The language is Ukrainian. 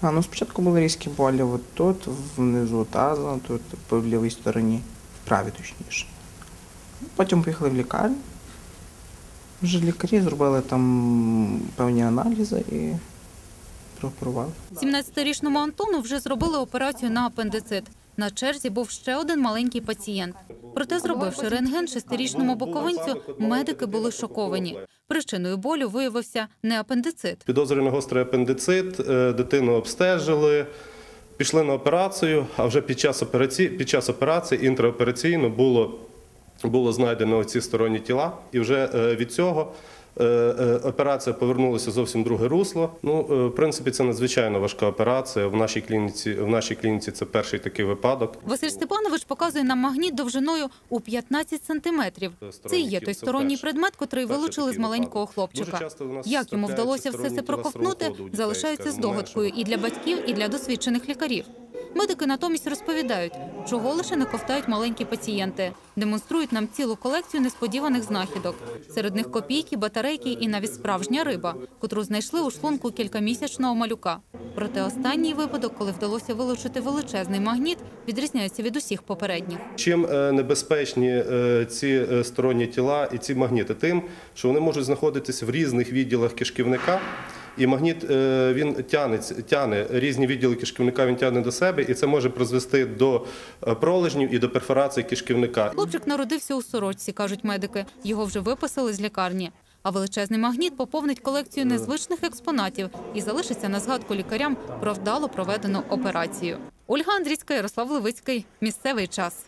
А, ну спочатку були різкі болі от тут, внизу таза, тут по лівій стороні, правій точніше. Потім поїхали в лікарню. Вже лікарі зробили там певні аналізи і прооперували. 17-річному Антону вже зробили операцію на апендицит. На черзі був ще один маленький пацієнт. Проте, зробивши рентген шестирічному боковинцю, медики були шоковані. Причиною болю виявився не апендицит. Підозрюємо гострий апендицит, е, дитину обстежили, пішли на операцію, а вже під час операції, під час операції інтраопераційно було, було знайдено ці сторонні тіла, і вже е, від цього е, е, операція повернулася зовсім друге русло. Ну, в принципі, це надзвичайно важка операція. В нашій клініці, в нашій клініці це перший такий випадок. Василь Степанович показує нам магніт довжиною у 15 сантиметрів. Це є той сторонній предмет, котрий вилучили з маленького хлопчика. Як йому вдалося все це проковтнути, залишається здогадкою і для батьків, і для досвідчених лікарів. Медики натомість розповідають, чого лише не ковтають маленькі пацієнти. Демонструють нам цілу колекцію несподіваних знахідок. Серед них копійки, батарейки і навіть справжня риба, котру знайшли у шлунку кількамісячного малюка. Проте останній випадок, коли вдалося вилучити величезний магніт, відрізняється від усіх попередніх. Чим е, небезпечні е, ці е, сторонні тіла і ці магніти? Тим, що вони можуть знаходитися в різних відділах кишківника. І магніт е, він тягне, тягне різні відділи кишківника, він тягне до себе, і це може призвести до е, пролежнів і до перфорації кишківника. Хлопчик народився у сорочці, кажуть медики. Його вже виписали з лікарні. А величезний магніт поповнить колекцію незвичних експонатів і залишиться на згадку лікарям про вдало проведену операцію. Ольга Андрійська, Ярослав Левицький. Місцевий час.